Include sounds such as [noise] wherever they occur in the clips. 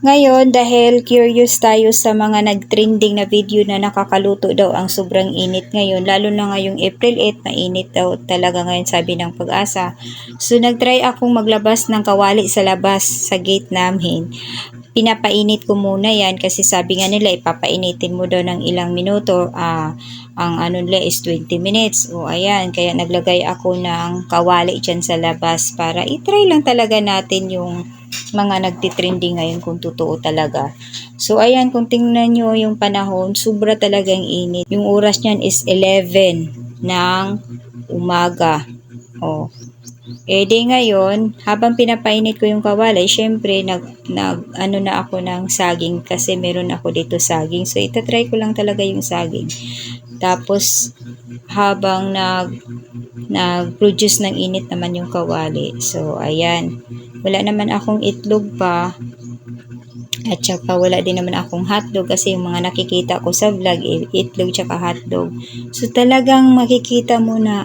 Ngayon, dahil curious tayo sa mga nag-trending na video na nakakaluto daw ang sobrang init ngayon, lalo na ngayong April 8, mainit daw talaga ngayon sabi ng pag-asa. So, nag-try akong maglabas ng kawali sa labas sa gate namin. Pinapainit ko muna yan kasi sabi nga nila ipapainitin mo daw ng ilang minuto. Ah, ang ano nila is 20 minutes. O ayan, kaya naglagay ako ng kawali dyan sa labas para itry lang talaga natin yung mga nagtitrending ngayon kung totoo talaga. So, ayan, kung tingnan nyo yung panahon, sobra talagang init. Yung oras niyan is 11 ng umaga. O, eh di ngayon, habang pinapainit ko yung kawalay, syempre, nag, nag, ano na ako ng saging kasi meron ako dito saging. So, itatry ko lang talaga yung saging. Tapos, habang nag, nag-produce ng init naman yung kawali. So, ayan. Wala naman akong itlog pa. At saka wala din naman akong hotdog kasi yung mga nakikita ko sa vlog, eh, itlog tsaka hotdog. So talagang makikita mo na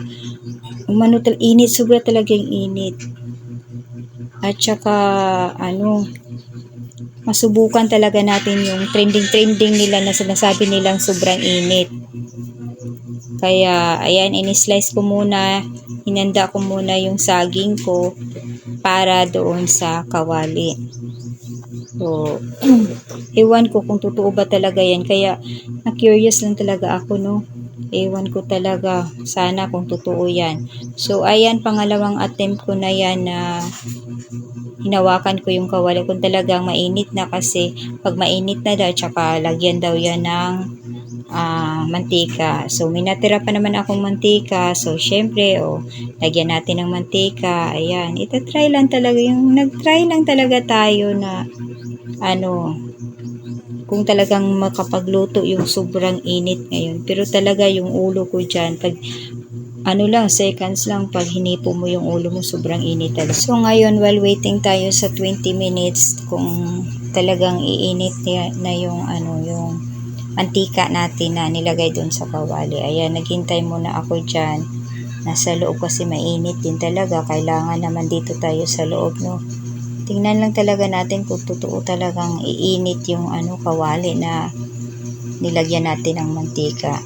umano tal init, sobra talagang init. At saka ano, masubukan talaga natin yung trending-trending nila na sinasabi nilang sobrang init. Kaya, ayan, in-slice ko muna, hinanda ko muna yung saging ko para doon sa kawali. So, [clears throat] ewan ko kung totoo ba talaga yan. Kaya, na-curious lang talaga ako, no? Ewan ko talaga. Sana kung totoo yan. So, ayan, pangalawang attempt ko na yan na hinawakan ko yung kawali kung talagang mainit na kasi pag mainit na daw, tsaka lagyan daw yan ng ah, mantika. So, may natira pa naman akong mantika. So, syempre, oh, lagyan natin ng mantika. Ayan, itatry lang talaga. Yung nag-try lang talaga tayo na, ano, kung talagang makapagluto yung sobrang init ngayon. Pero talaga yung ulo ko dyan, pag ano lang, seconds lang pag hinipo mo yung ulo mo, sobrang init talaga. So ngayon, while waiting tayo sa 20 minutes, kung talagang iinit na yung ano, yung mantika natin na nilagay doon sa kawali. Ayan, naghintay muna ako dyan. Nasa loob kasi mainit din talaga. Kailangan naman dito tayo sa loob, no? Tingnan lang talaga natin kung totoo talagang iinit yung ano kawali na nilagyan natin ng mantika.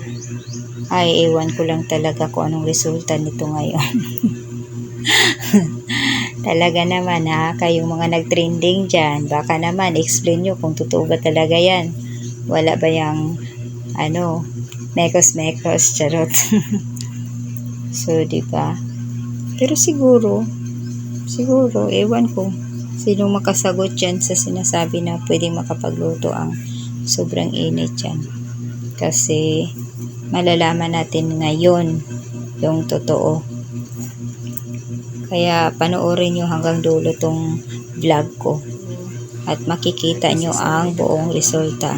Ay, ewan ko lang talaga kung anong resulta nito ngayon. [laughs] talaga naman ha, kayong mga nag-trending dyan, baka naman explain nyo kung totoo ba talaga yan. Wala ba yung, ano, mekos-mekos, charot. [laughs] so, di ba? Pero siguro, siguro, ewan ko, sino makasagot dyan sa sinasabi na pwedeng makapagluto ang sobrang init dyan. Kasi, malalaman natin ngayon yung totoo. Kaya panoorin nyo hanggang dulo tong vlog ko. At makikita nyo ang buong resulta.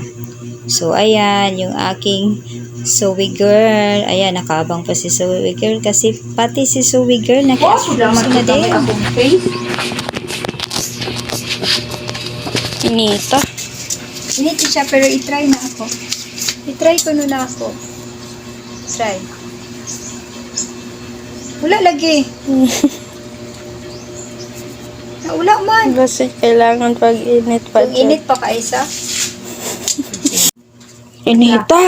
So, ayan, yung aking Zoe girl. Ayan, nakabang pa si Zoe girl kasi pati si Zoe girl nakiaso na din. Inita. Inita siya pero itry na ako. Itry ko na ako. Try. Wala lagi. Na [laughs] wala man. Kasi kailangan pag init pa Pag init pa ka isa. Inita.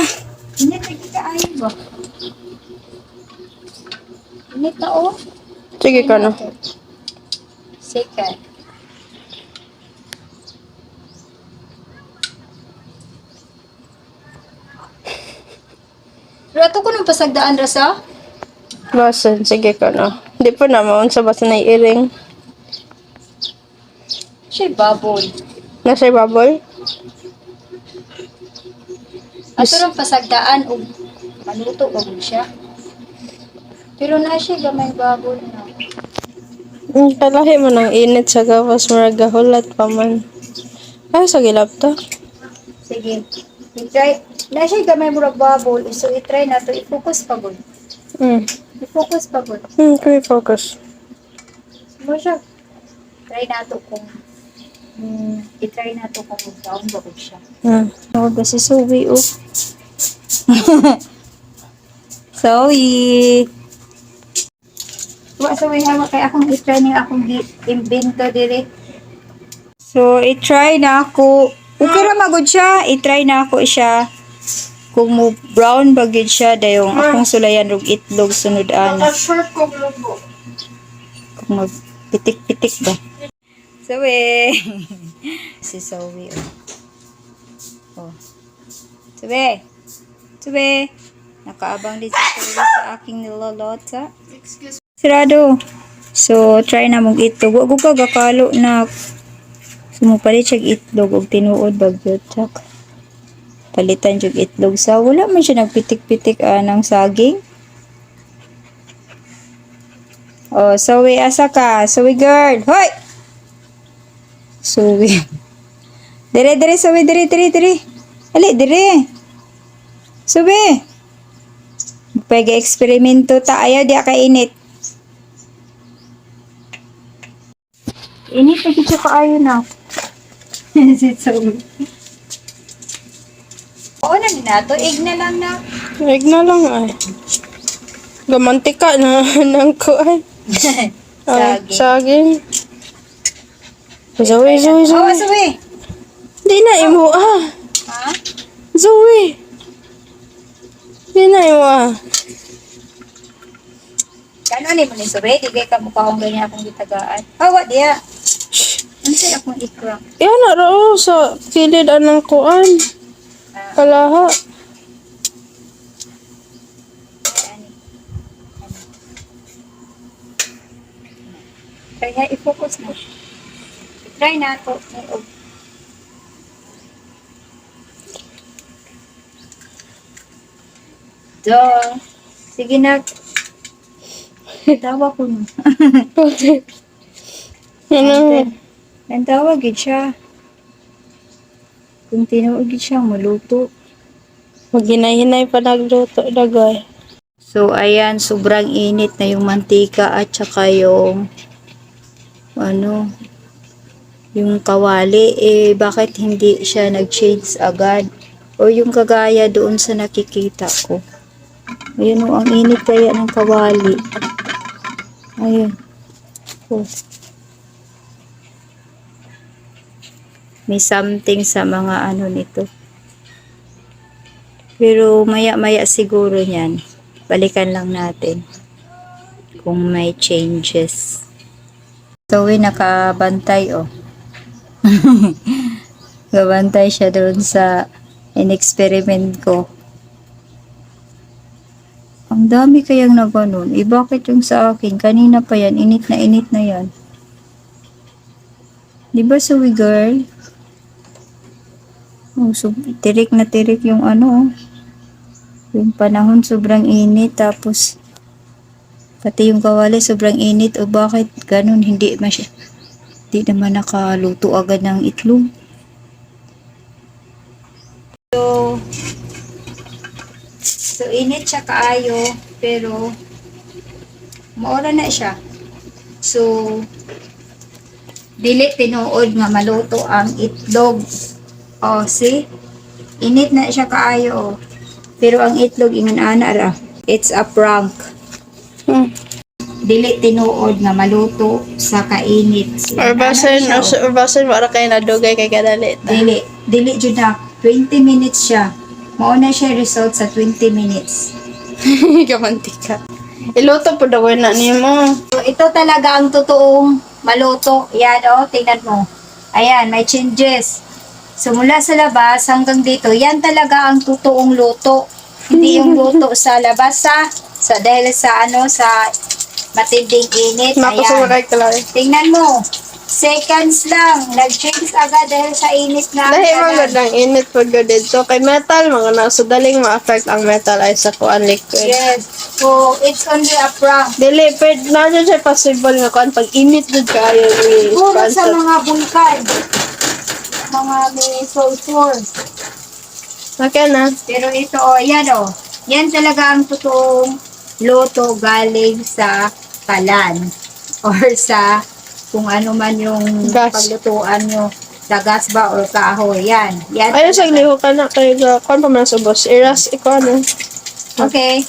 Init lagi ka ayo ba? Init na oh. Sige ka na. Second. Rato ko nung pasagdaan rasa? Basan, sige ka na. Di pa naman sa basa na iring. Siya baboy. Nasa baboy? Ato rin pasagdaan o maluto mo siya? Pero na siya gamay baboy na. Ang kalahi mo ng init sa gawas maraga hulat pa man. Ay, sa gilap to. Sige. I-try. Na siya gamay murag baboy. So, i-try na to. I-focus pa gud. Hmm. I-focus pa gud. Hmm, kaya focus. Mo siya. Try na to kung Hmm, i-try na to kung down ba siya. Hmm. Tawag ba si Zoe, oh. [laughs] Zoe! Wa Zoe, hawa kay akong i-try niya akong invento dire. So, i-try na ako. Okay ra magod siya. I-try na ako siya. Kung mo brown bagid siya dayong akong sulayan og itlog sunod ana. Kung mag pitik-pitik ba. Sabi. [laughs] si Zoe. Oh. oh. Sabi. Sabi. Nakaabang din si Zoe sa aking nilolota. Excuse Sirado. So, try na mong itlog. Huwag ka gakalo na sumupalit siya itlog og tinuod bagyot chak. Palitan siya itlog sa wala man siya nagpitik-pitik anang saging. Oh, Zoe, asa ka? Zoe girl. Hoy! Zoe. Dire, dire, Zoe, dire, dire, dire. Ali, dire. Zoe. Pag-eksperimento ta. Ayaw di ka init. Init na siya kaayo na. [laughs] si Zoe. Oo na din nato. Ig na lang na. Wag na lang ay. Gamantika na [laughs] ng kuan. [laughs] Ah, Saging. saging. Zoe, Zoe, Zoe. Zoe. Di na imo ah. Ha? Zoe. Di na imo ah. Kano ni mo ni Zoe? Di kay ka mukha akong ganyan akong gitagaan. Hawa diya. Ano sa'yo akong ikra? Yan na ro sa kilid anang kuan. Kalaha. Ani. Kaya i-focus mo. I-try na to. May og. Do. Sige na. [laughs] Tawa ko na. [laughs] Na. Ang tawag siya. Kung tinuod gid siya, maluto. Maghinay-hinay pa nagluto dagay. So, ayan, sobrang init na yung mantika at saka yung ano, yung kawali, eh, bakit hindi siya nag-change agad? O yung kagaya doon sa nakikita ko. Ayun o, ang init kaya ng kawali. Ayun. Oh. May something sa mga ano nito. Pero maya-maya siguro niyan. Balikan lang natin kung may changes. So, we nakabantay, oh. [laughs] Nakabantay siya doon sa in-experiment ko. Ang dami kayang na ganun. Eh, bakit yung sa akin? Kanina pa yan. Init na init na yan. Di ba, Suwi girl? Oh, so, tirik na tirik yung ano. Yung panahon sobrang init tapos pati yung kawali sobrang init o bakit ganun hindi masya hindi naman nakaluto agad ng itlog. So, so init siya kaayo pero maura na siya. So, dili tinuod nga maluto ang itlog. Oh, see? Init na siya kaayo. Pero ang itlog ingon ana ra. It's a prank. Dili tinuod nga maluto sa kainit. Or basin, oh. or basin, para kayo nadugay kay kadali. Dili. Dili jud na. 20 minutes siya. Mao na siya result sa 20 minutes. [laughs] Gamantika. Iluto po daw na ni mo. So, ito talaga ang totoong maluto. Yan, oh, tingnan mo. Ayan, may changes. So, mula sa labas hanggang dito, yan talaga ang totoong luto. Hindi yung [laughs] luto sa labas sa, sa dahil sa ano, sa matinding init. Ayan. kay kalay. Tingnan mo. Seconds lang. Nag-change agad dahil sa init na. Dahil kanan. mga ng init pag dito kay metal, mga nasa daling ma-affect ang metal ay sa kuan liquid. Yes. So, it's only a prank. Dili, pwede na dyan siya possible nga kuan pag init dyan kayo ni Puro sa mga bulkan. Mga may sulfur. Okay na. Pero ito, oh, yan oh. Yan talaga ang totoong loto galing sa kalan. Or sa kung ano man yung Gas. paglutuan nyo sa gas ba or kahoy. Yan. Yan. Ayun sa liho ka na kay kuan pa man sa boss. Iras ikaw na. Okay.